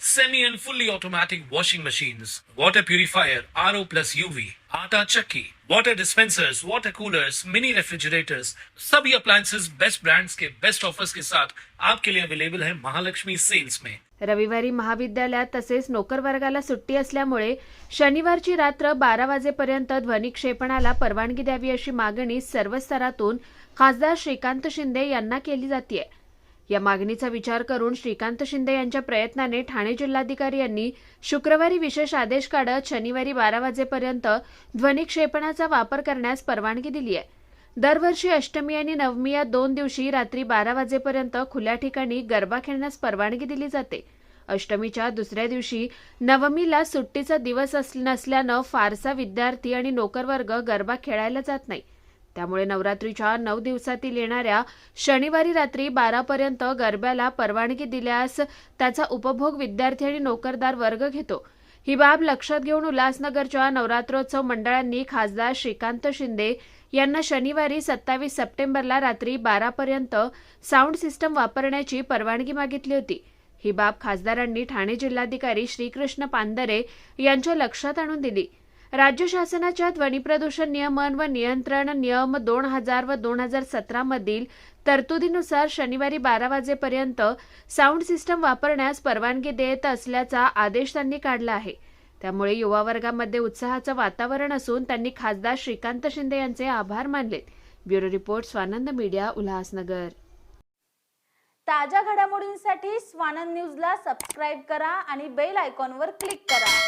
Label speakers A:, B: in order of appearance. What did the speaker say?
A: semi and fully automatic washing machines, water purifier, RO plus UV, आटा चक्की, water dispensers, water coolers, mini refrigerators, सभी appliances. Best brands के best offers के साथ आपके लिए अवेलेबल है महालक्ष्मी सेल्स में
B: रविवारी महाविद्यालयात तसेच नोकर वर्गाला सुट्टी असल्यामुळे शनिवारची रात्र बारा वाजेपर्यंत ध्वनिक्षेपणाला परवानगी द्यावी अशी मागणी सर्व स्तरातून खासदार श्रीकांत शिंदे यांना केली जाते या मागणीचा विचार करून श्रीकांत शिंदे यांच्या प्रयत्नाने ठाणे जिल्हाधिकारी यांनी शुक्रवारी विशेष आदेश काढत शनिवारी बारा वाजेपर्यंत ध्वनिक्षेपणाचा वापर करण्यास परवानगी दिली आहे. दरवर्षी अष्टमी आणि नवमी या दोन दिवशी रात्री बारा वाजेपर्यंत खुल्या ठिकाणी गरबा खेळण्यास परवानगी दिली जाते. अष्टमीच्या दुसऱ्या दिवशी नवमीला सुट्टीचा दिवस अस- नसल्यानं फारसा विद्यार्थी आणि नोकरवर्ग गरबा खेळायला जात नाही. त्यामुळे नवरात्रीच्या नऊ दिवसातील येणाऱ्या शनिवारी रात्री बारापर्यंत गरब्याला परवानगी दिल्यास त्याचा उपभोग विद्यार्थी आणि नोकरदार वर्ग घेतो. ही बाब लक्षात घेऊन उल्हासनगरच्या नवरात्रोत्सव मंडळांनी खासदार श्रीकांत शिंदे यांना शनिवारी सत्तावीस सप्टेंबरला रात्री बारापर्यंत साऊंड सिस्टम वापरण्याची परवानगी मागितली होती. ही बाब खासदारांनी ठाणे जिल्हाधिकारी श्रीकृष्ण पांदरे यांच्या लक्षात आणून दिली. राज्य शासनाच्या ध्वनी प्रदूषण नियमन व नियंत्रण नियम दोन हजार व दोन हजार सतरा मधील तरतुदीनुसार शनिवारी बारा वाजेपर्यंत साऊंड सिस्टम वापरण्यास परवानगी देत असल्याचा आदेश त्यांनी काढला आहे. त्यामुळे युवा वर्गामध्ये उत्साहाचं वातावरण असून त्यांनी खासदार श्रीकांत शिंदे यांचे आभार मानले bureau report Swanand media Ulhasnagar.
C: ताज्या घडामोडींसाठी स्वानंद न्यूजला सबस्क्राईब करा आणि बेल आयकॉनवर क्लिक करा.